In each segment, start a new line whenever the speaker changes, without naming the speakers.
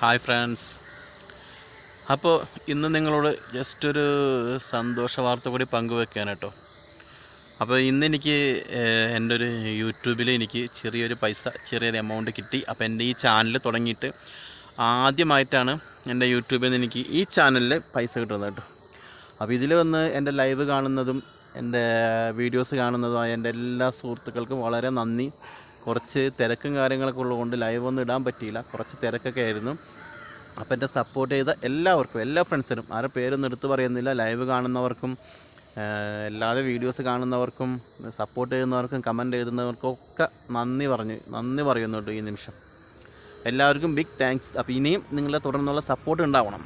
Hi friends. അപ്പോൾ ഇന്ന് നിങ്ങളോട് ജസ്റ്റ് ഒരു സന്തോഷ വാർത്ത കൂടി പങ്കുവെക്കാൻ കേട്ടോ. അപ്പോൾ ഇന്ന് എനിക്ക് എന്റെ ഒരു യൂട്യൂബിൽ എനിക്ക് ചെറിയൊരു പൈസ ചെറിയൊരു എമൗണ്ട് കിട്ടി. അപ്പോൾ എന്റെ ഈ ചാനൽ തുടങ്ങിയിട്ട് ആദ്യമായിട്ടാണ് എന്റെ യൂട്യൂബിൽ നിന്ന് എനിക്ക് ഈ ചാനലിൽ പൈസ കിട്ടുന്നത് കേട്ടോ. അപ്പോൾ ഇതിൽ വന്ന് എന്റെ ലൈവ് കാണുന്നതും എന്റെ വീഡിയോസ് കാണുന്നതുമായ എന്റെ എല്ലാ സുഹൃത്തുക്കൾക്കും വളരെ നന്ദി. കുറച്ച് തിരക്കും കാര്യങ്ങളൊക്കെ ഉള്ളതുകൊണ്ട് ലൈവ് ഒന്നും ഇടാൻ പറ്റിയില്ല. കുറച്ച് തിരക്കൊക്കെ ആയിരുന്നു. അപ്പോൾ എന്റെ സപ്പോർട്ട് ചെയ്ത എല്ലാവർക്കും എല്ലാ ഫ്രണ്ട്സിനും ആരുടെ പേരൊന്നും എടുത്തു പറയുന്നില്ല. ലൈവ് കാണുന്നവർക്കും എല്ലാവരും വീഡിയോസ് കാണുന്നവർക്കും സപ്പോർട്ട് ചെയ്യുന്നവർക്കും കമന്റ് എഴുതുന്നവർക്കും ഒക്കെ നന്ദി പറഞ്ഞ് നന്ദി പറയുന്നുണ്ട് ഈ നിമിഷം. എല്ലാവർക്കും ബിഗ് താങ്ക്സ് അപ്പോൾ ഇനിയും നിങ്ങളെ തുടർന്നുള്ള സപ്പോർട്ട് ഉണ്ടാവണം.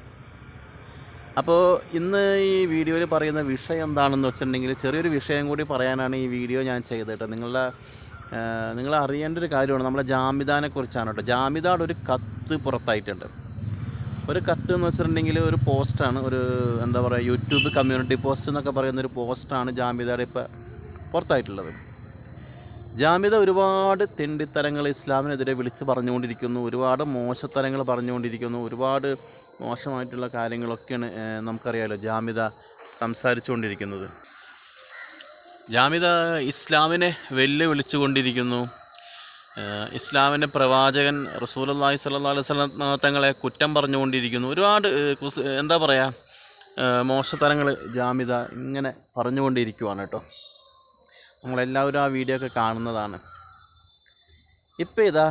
അപ്പോൾ ഇന്ന് ഈ വീഡിയോയിൽ പറയുന്ന വിഷയം എന്താണെന്ന് വെച്ചിട്ടുണ്ടെങ്കിൽ ചെറിയൊരു വിഷയം കൂടി പറയാനാണ് ഈ വീഡിയോ ഞാൻ ചെയ്തത് കേട്ടോ. നിങ്ങളുടെ നിങ്ങൾ അറിയേണ്ട ഒരു കാര്യമാണ്. നമ്മളെ ജാമിദാനെ കുറിച്ചാണ് കേട്ടോ. ജാമിദാടെ ഒരു കത്ത് പുറത്തായിട്ടുണ്ട്. ഒരു കത്ത് എന്ന് വെച്ചിട്ടുണ്ടെങ്കിൽ ഒരു പോസ്റ്റാണ്. ഒരു എന്താ പറയുക യൂട്യൂബ് കമ്മ്യൂണിറ്റി പോസ്റ്റ് എന്നൊക്കെ പറയുന്ന ഒരു പോസ്റ്റാണ് ജാമിദയുടെ ഇപ്പോൾ പുറത്തായിട്ടുള്ളത്. ജാമ്യത ഒരുപാട് തെണ്ടിത്തരങ്ങൾ ഇസ്ലാമിനെതിരെ വിളിച്ച് പറഞ്ഞുകൊണ്ടിരിക്കുന്നു. ഒരുപാട് മോശത്തരങ്ങൾ പറഞ്ഞുകൊണ്ടിരിക്കുന്നു. ഒരുപാട് മോശമായിട്ടുള്ള കാര്യങ്ങളൊക്കെയാണ് നമുക്കറിയാമല്ലോ ജാമ്യത സംസാരിച്ചുകൊണ്ടിരിക്കുന്നത്. ജാമ്യത ഇസ്ലാമിനെ വെല്ലുവിളിച്ചുകൊണ്ടിരിക്കുന്നു. കൊണ്ടിരിക്കുന്നു ഇസ്ലാമിന്റെ പ്രവാചകൻ റസൂലല്ലാഹി സ്വല്ലല്ലാഹു അലൈഹി വസല്ലം തങ്ങളെ കുറ്റം പറഞ്ഞുകൊണ്ടിരിക്കുന്നു. ഒരുപാട് എന്താ പറയുക മോശതരങ്ങൾ ജാമ്യത ഇങ്ങനെ പറഞ്ഞുകൊണ്ടിരിക്കുവാണ് കേട്ടോ. നമ്മളെല്ലാവരും ആ വീഡിയോ ഒക്കെ കാണുന്നതാണ്. ഇപ്പം ഇതാ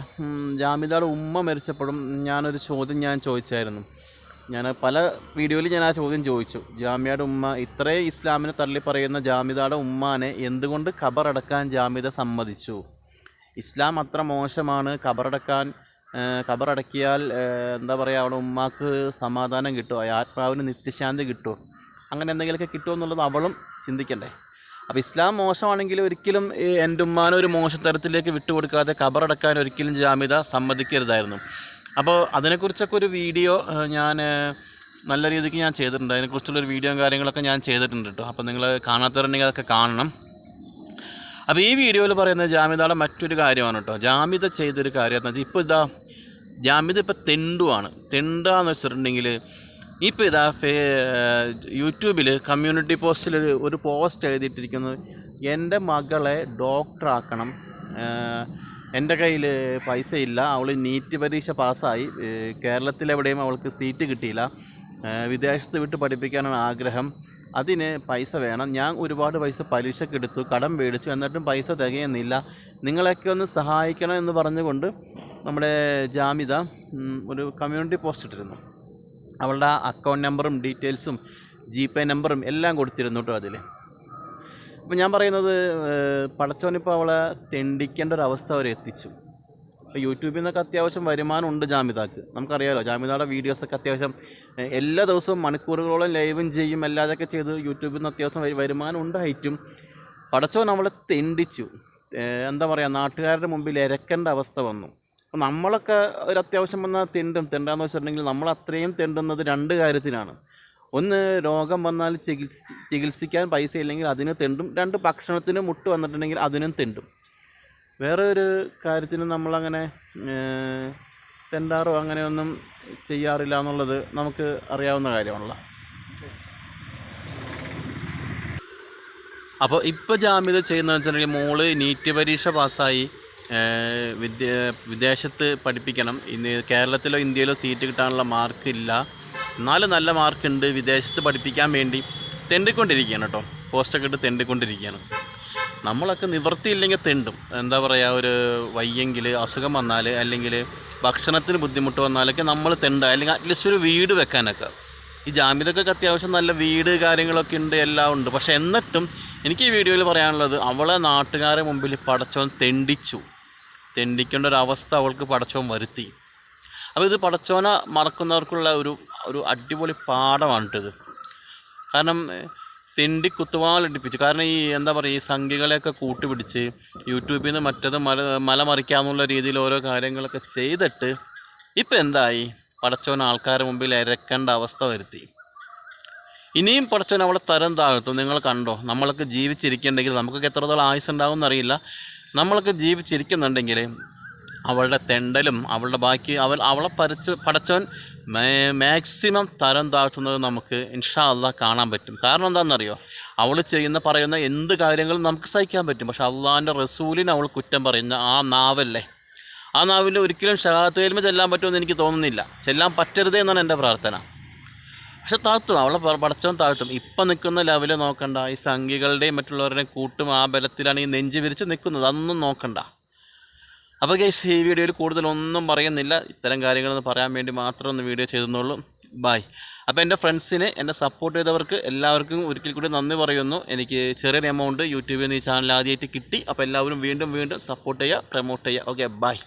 ജാമിതയുടെ ഉമ്മ മരിച്ചപ്പോഴും ഞാനൊരു ചോദ്യം ഞാൻ ചോദിച്ചായിരുന്നു. ഞാൻ പല വീഡിയോയിൽ ഞാൻ ആ ചോദ്യം ചോദിച്ചു. ജാമ്യയുടെ ഉമ്മ ഇത്രയും ഇസ്ലാമിനെ തള്ളി പറയുന്ന ജാമിതയുടെ ഉമ്മാനെ എന്തുകൊണ്ട് ഖബറടക്കാൻ ജാമ്യത സമ്മതിച്ചു? ഇസ്ലാം അത്ര മോശമാണ്. ഖബറടക്കാൻ ഖബറടക്കിയാൽ എന്താ പറയുക അവിടെ ഉമ്മാക്ക് സമാധാനം കിട്ടുമോ ആത്മാവിന് നിത്യശാന്തി കിട്ടുമോ അങ്ങനെ എന്തെങ്കിലുമൊക്കെ കിട്ടുമോ എന്നുള്ളത് അവളും ചിന്തിക്കണ്ടേ? അപ്പോൾ ഇസ്ലാം മോശമാണെങ്കിൽ ഒരിക്കലും എന്റെ ഉമ്മാനെ ഒരു മോശത്തരത്തിലേക്ക് വിട്ടുകൊടുക്കാതെ ഖബറടക്കാൻ ഒരിക്കലും ജാമ്യത സമ്മതിക്കരുതായിരുന്നു. അപ്പോൾ അതിനെക്കുറിച്ചൊക്കെ ഒരു വീഡിയോ ഞാൻ നല്ല രീതിക്ക് ഞാൻ ചെയ്തിട്ടുണ്ട്. അതിനെക്കുറിച്ചുള്ള ഒരു വീഡിയോയും കാര്യങ്ങളൊക്കെ ഞാൻ ചെയ്തിട്ടുണ്ട് കേട്ടോ. അപ്പോൾ നിങ്ങൾ കാണാത്തവരുണ്ടെങ്കിൽ അതൊക്കെ കാണണം. അപ്പോൾ ഈ വീഡിയോയിൽ പറയുന്നത് ജാമ്യതയുടെ മറ്റൊരു കാര്യമാണ് കേട്ടോ. ജാമ്യത ചെയ്തൊരു കാര്യം ഇപ്പോൾ ഇതാ ജാമ്യത ഇപ്പോൾ തെണ്ടുവാണ്. തെണ്ടാന്ന് വെച്ചിട്ടുണ്ടെങ്കിൽ ഇപ്പോൾ ഇതാ ഫേ യൂട്യൂബിൽ കമ്മ്യൂണിറ്റി പോസ്റ്റിൽ ഒരു പോസ്റ്റ് എഴുതിയിട്ടിരിക്കുന്നത് എന്റെ മകളെ ഡോക്ടറാക്കണം. എന്റെ കയ്യിൽ പൈസ ഇല്ല അവൾ നീറ്റ് പരീക്ഷ പാസ്സായി. കേരളത്തിലെവിടെയും അവൾക്ക് സീറ്റ് കിട്ടിയില്ല. വിദേശത്ത് വിട്ട് പഠിപ്പിക്കാനാണ് ആഗ്രഹം. അതിന് പൈസ വേണം. ഞാൻ ഒരുപാട് പൈസ പലിശക്ക് എടുത്തു. കടം മേടിച്ചു. എന്നിട്ടും പൈസ തികയുന്നില്ല. നിങ്ങളെയൊക്കെ ഒന്ന് സഹായിക്കണം എന്ന് പറഞ്ഞുകൊണ്ട് നമ്മുടെ ജാമിത ഒരു കമ്മ്യൂണിറ്റി പോസ്റ്റ് ഇട്ടിരുന്നു. അവളുടെ അക്കൗണ്ട് നമ്പറും ഡീറ്റെയിൽസും ജി പേ നമ്പറും എല്ലാം കൊടുത്തിരുന്നു കേട്ടോ അതിൽ അപ്പോൾ ഞാൻ പറയുന്നത് പടച്ചവനിപ്പോൾ അവളെ തെണ്ടിക്കേണ്ട ഒരു അവസ്ഥ അവരെ എത്തിച്ചു. ഇപ്പോൾ യൂട്യൂബിൽ നിന്നൊക്കെ അത്യാവശ്യം വരുമാനം ഉണ്ട് ജാമിതാക്ക് നമുക്കറിയാലോ ജാമിതയുടെ വീഡിയോസൊക്കെ അത്യാവശ്യം എല്ലാ ദിവസവും മണിക്കൂറുകളോളം ലൈവും ചെയ്യും അല്ലാതെയൊക്കെ ചെയ്ത് യൂട്യൂബിൽ നിന്ന് അത്യാവശ്യം വരു- വരുമാനം ഉണ്ടായിട്ടും പടച്ചോൻ നമ്മളെ തെണ്ടിച്ചു. എന്താ പറയുക നാട്ടുകാരുടെ മുമ്പിൽ ഇരക്കേണ്ട അവസ്ഥ വന്നു. അപ്പോൾ നമ്മളൊക്കെ ഒരു അത്യാവശ്യം വന്നാൽ തെണ്ടും തെണ്ടാന്ന് വെച്ചിട്ടുണ്ടെങ്കിൽ നമ്മൾ അത്രയും തെണ്ടുന്നത് രണ്ട് കാര്യത്തിനാണ്. ഒന്ന് രോഗം വന്നാൽ ചികിത്സി ചികിത്സിക്കാൻ പൈസ ഇല്ലെങ്കിൽ അതിന് തെണ്ടും. രണ്ട് ഭക്ഷണത്തിന് മുട്ട് വന്നിട്ടുണ്ടെങ്കിൽ അതിനും തെണ്ടും. വേറെ ഒരു കാര്യത്തിന് നമ്മളങ്ങനെ തെണ്ടാറോ അങ്ങനെയൊന്നും ചെയ്യാറില്ല എന്നുള്ളത് നമുക്ക് അറിയാവുന്ന കാര്യമാണല്ലോ. അപ്പോൾ ഇപ്പോൾ ജാമ്യത ചെയ്യുന്നതെന്ന് വെച്ചിട്ടുണ്ടെങ്കിൽ മോൾ നീറ്റ് പരീക്ഷ പാസ്സായി വിദ്യ വിദേശത്ത് പഠിപ്പിക്കണം. ഇന്ന് കേരളത്തിലോ ഇന്ത്യയിലോ സീറ്റ് കിട്ടാനുള്ള മാർക്ക് ഇല്ല എന്നാലും നല്ല മാർക്കുണ്ട് വിദേശത്ത് പഠിപ്പിക്കാൻ വേണ്ടി തെണ്ടിക്കൊണ്ടിരിക്കുകയാണ് കേട്ടോ. പോസ്റ്റൊക്കെ ഇട്ട് തെണ്ടിക്കൊണ്ടിരിക്കുകയാണ്. നമ്മളൊക്കെ നിവൃത്തിയില്ലെങ്കിൽ തെണ്ടും. എന്താ പറയുക ഒരു വയ്യെങ്കിൽ അസുഖം വന്നാൽ അല്ലെങ്കിൽ ഭക്ഷണത്തിന് ബുദ്ധിമുട്ട് വന്നാലൊക്കെ നമ്മൾ തെണ്ട. അല്ലെങ്കിൽ അറ്റ്ലീസ്റ്റ് ഒരു വീട് വെക്കാനൊക്കെ. ഈ ജാമ്യതക്കൊക്കെ അത്യാവശ്യം നല്ല വീട് കാര്യങ്ങളൊക്കെ ഉണ്ട് എല്ലാം ഉണ്ട്. പക്ഷേ എന്നിട്ടും എനിക്ക് ഈ വീഡിയോയിൽ പറയാനുള്ളത് അവളെ നാട്ടുകാരെ മുമ്പിൽ പടച്ചോൻ തെണ്ടിച്ചു. തെണ്ടിക്കേണ്ട ഒരു അവസ്ഥ അവൾക്ക് പടച്ചോൻ വരുത്തി. അപ്പോൾ ഇത് പടച്ചോനെ മറക്കുന്നവർക്കുള്ള ഒരു ഒരു അടിപൊളി പാഠമാണ് ഇത്. കാരണം തിണ്ടി കുത്തുവാളിടിപ്പിച്ചു കാരണം ഈ എന്താ പറയുക ഈ സംഖ്യകളെയൊക്കെ കൂട്ടുപിടിച്ച് യൂട്യൂബിൽ നിന്ന് മറ്റത് മല മല മറിക്കാന്നുള്ള രീതിയിൽ ഓരോ കാര്യങ്ങളൊക്കെ ചെയ്തിട്ട് ഇപ്പം എന്തായി? പടച്ചോൻ ആൾക്കാരുടെ മുമ്പിൽ ഇരക്കേണ്ട അവസ്ഥ വരുത്തി. ഇനിയും പടച്ചോൻ അവളെ തരം താഴ്ത്തും. നിങ്ങൾ കണ്ടോ? നമ്മളൊക്കെ ജീവിച്ചിരിക്കണ്ടെങ്കിൽ നമുക്കൊക്കെ എത്രത്തോളം ആയുസ് ഉണ്ടാവും എന്നറിയില്ല നമ്മളൊക്കെ ജീവിച്ചിരിക്കുന്നുണ്ടെങ്കിൽ അവളുടെ തെണ്ടലും അവളുടെ ബാക്കി അവൾ അവളെ പരച്ച് പടച്ചവൻ മാക്സിമം തരം താഴ്ത്തുന്നത് നമുക്ക് ഇൻഷാ അള്ളാഹ് കാണാൻ പറ്റും. കാരണം എന്താണെന്നറിയോ? അവൾ ചെയ്യുന്ന പറയുന്ന എന്ത് കാര്യങ്ങളും നമുക്ക് സഹിക്കാൻ പറ്റും. പക്ഷെ അള്ളാഹിന്റെ റസൂലിന് അവൾ കുറ്റം പറയുന്ന ആ നാവല്ലേ? ആ നാവിൽ ഒരിക്കലും ഷഹാത്ത് കലിമ ചെല്ലാൻ പറ്റുമെന്ന് എനിക്ക് തോന്നുന്നില്ല. ചെല്ലാൻ പറ്റരുതേ എന്നാണ് എന്റെ പ്രാർത്ഥന. പക്ഷെ താഴ്ത്തും അവളെ പടച്ചവൻ താഴ്ത്തും. ഇപ്പം നിൽക്കുന്ന ലെവൽ നോക്കണ്ട. ഈ സംഘികളുടെയും മറ്റുള്ളവരുടെയും കൂട്ടും ആ ബലത്തിലാണ് ഈ നെഞ്ച് വിരിച്ച് നിൽക്കുന്നത്. അതൊന്നും നോക്കണ്ട. അപ്പോൾ ഗൈസ് ഈ വീഡിയോയിൽ കൂടുതലൊന്നും പറയുന്നില്ല. ഇത്തരം കാര്യങ്ങളൊന്ന് പറയാൻ വേണ്ടി മാത്രം ഒന്ന് വീഡിയോ ചെയ്തെന്നുള്ളൂ. ബായ് അപ്പോൾ എന്റെ ഫ്രണ്ട്സിന് എന്നെ സപ്പോർട്ട് ചെയ്തവർക്ക് എല്ലാവർക്കും ഒരിക്കൽ കൂടി നന്ദി പറയുന്നു. എനിക്ക് ചെറിയൊരു എമൗണ്ട് യൂട്യൂബിൽ നിന്ന് ഈ ചാനൽ ആദ്യമായിട്ട് കിട്ടി. അപ്പോൾ എല്ലാവരും വീണ്ടും വീണ്ടും സപ്പോർട്ട് ചെയ്യുക പ്രമോട്ട് ചെയ്യുക. Okay bye